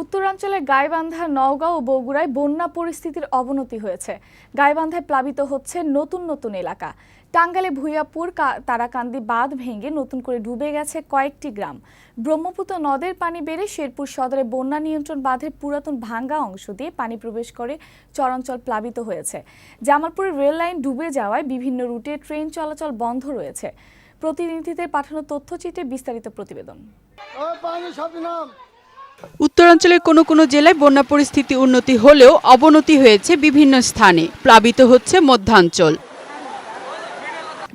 উত্তরাঞ্চলের গাইবান্ধা, নওগাঁ ও বগুড়ায় বন্যা পরিস্থিতির অবনতি হয়েছে। গাইবান্ধায় প্লাবিত হচ্ছে নতুন নতুন এলাকা। টাঙ্গালে ভুইয়াপুর তারাকান্দি বাঁধ ভেঙে নতুন করে ডুবে গেছে কয়েকটি গ্রাম। ব্রহ্মপুত্র নদের পানি বেড়ে শেরপুর সদরে বন্যা নিয়ন্ত্রণ বাঁধের পুরাতন ভাঙ্গা অংশ দিয়ে পানি প্রবেশ করে চরাঞ্চল প্লাবিত হয়েছে। জামালপুরের রেল লাইন ডুবে যাওয়ায় বিভিন্ন রুটে ট্রেন চলাচল বন্ধ রয়েছে। প্রতিনিধিদের পাঠানো তথ্যচিত্রে বিস্তারিত প্রতিবেদন। উত্তরাঞ্চলের কোনো কোনো জেলায় বন্যা পরিস্থিতি উন্নতি হলেও অবনতি হয়েছে বিভিন্ন স্থানে। প্লাবিত হচ্ছে মধ্যাঞ্চল।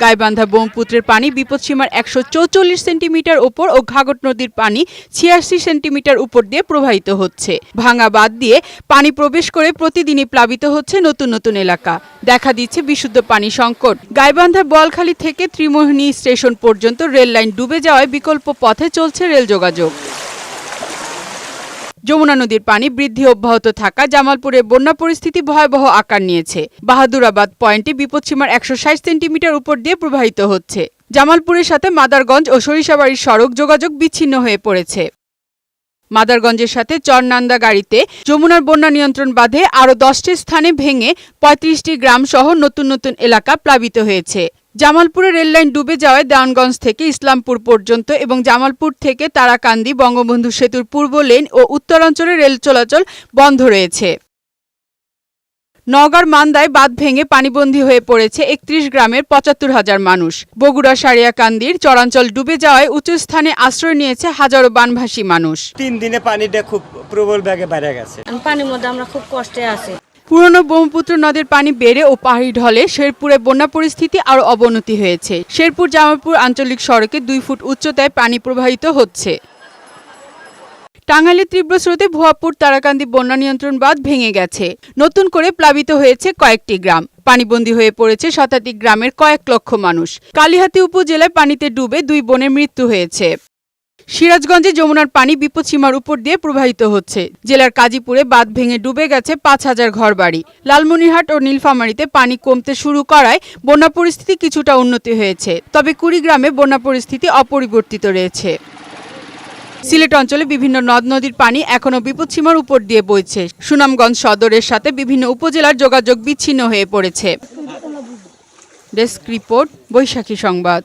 গাইবান্ধা ব্রহ্মপুত্রের পানি বিপদসীমার একশো চৌচল্লিশ সেন্টিমিটার উপর ও ঘাগট নদীর পানি ছিয়াশি সেন্টিমিটার উপর দিয়ে প্রবাহিত হচ্ছে। ভাঙা বাদ দিয়ে পানি প্রবেশ করে প্রতিদিনই প্লাবিত হচ্ছে নতুন নতুন এলাকা। দেখা দিচ্ছে বিশুদ্ধ পানি সংকট। গাইবান্ধা বোয়ালখালী থেকে ত্রিমোহিনী স্টেশন পর্যন্ত রেল লাইন ডুবে যাওয়ায় বিকল্প পথে চলছে রেল যোগাযোগ। যমুনা নদীর পানি বৃদ্ধি অব্যাহত থাকা জামালপুরে বন্যা পরিস্থিতি ভয়াবহ আকার নিয়েছে। বাহাদুরাবাদ পয়েন্টে বিপদসীমার একশো ষাট সেন্টিমিটার উপর দিয়ে প্রবাহিত হচ্ছে। জামালপুরের সাথে মাদারগঞ্জ ও সরিষাবাড়ির সড়ক যোগাযোগ বিচ্ছিন্ন হয়ে পড়েছে। মাদারগঞ্জের সাথে চরনান্দা গাড়িতে যমুনার বন্যা নিয়ন্ত্রণ বাঁধে আরও দশটি স্থানে ভেঙে পঁয়ত্রিশটি গ্রাম সহ নতুন নতুন এলাকা প্লাবিত হয়েছে। জামালপুরে রেললাইন ডুবে যাওয়ায় দেওয়ানগঞ্জ থেকে ইসলামপুর পর্যন্ত এবং জামালপুর থেকে তারাকান্দি বঙ্গবন্ধু সেতুর পূর্ব লেন ও উত্তরাঞ্চলে রেল চলাচল বন্ধ রয়েছে। নওগাঁর মান্দায় বাঁধ ভেঙে পানিবন্দী হয়ে পড়েছে একত্রিশ গ্রামের পঁচাত্তর হাজার মানুষ। বগুড়া সারিয়াকান্দির চরাঞ্চল ডুবে যাওয়ায় উঁচু স্থানে আশ্রয় নিয়েছে হাজারো বানভাসী মানুষ। তিন দিনে পানিটা খুব প্রবল ব্যাগে বেড়ে গেছে। পানির মধ্যে আমরা খুব কষ্টে আছি। পুরনো ব্রহ্মপুত্র নদের পানি বেড়ে ও পাহাড়ি ঢলে শেরপুরে বন্যা পরিস্থিতি আরও অবনতি হয়েছে। শেরপুর জামালপুর আঞ্চলিক সড়কে দুই ফুট উচ্চতায় পানি প্রবাহিত হচ্ছে। টাঙ্গাইলের তীব্র স্রোতে ভুয়াপুর, তারাকান্দি বন্যা নিয়ন্ত্রণ বাঁধ ভেঙে গেছে। নতুন করে প্লাবিত হয়েছে কয়েকটি গ্রাম। পানিবন্দী হয়ে পড়েছে শতাধিক গ্রামের কয়েক লক্ষ মানুষ। কালিহাতি উপজেলায় পানিতে ডুবে দুই বোনের মৃত্যু হয়েছে। সিরাজগঞ্জে যমুনার পানি বিপদসীমার উপর দিয়ে প্রবাহিত হচ্ছে। জেলার কাজীপুরে বাঁধ ভেঙে ডুবে গেছে পাঁচ হাজার ঘরবাড়ি। লালমনিরহাট ও নীলফামারীতে পানি কমতে শুরু করায় বন্যা পরিস্থিতি কিছুটা উন্নতি হয়েছে। তবে কুড়িগ্রামে বন্যা পরিস্থিতি অপরিবর্তিত রয়েছে। সিলেট অঞ্চলে বিভিন্ন নদ নদীর পানি এখনও বিপদসীমার উপর দিয়ে বইছে। সুনামগঞ্জ সদরের সাথে বিভিন্ন উপজেলার যোগাযোগ বিচ্ছিন্ন হয়ে পড়েছে। ডেস্ক রিপোর্ট, বৈশাখী সংবাদ।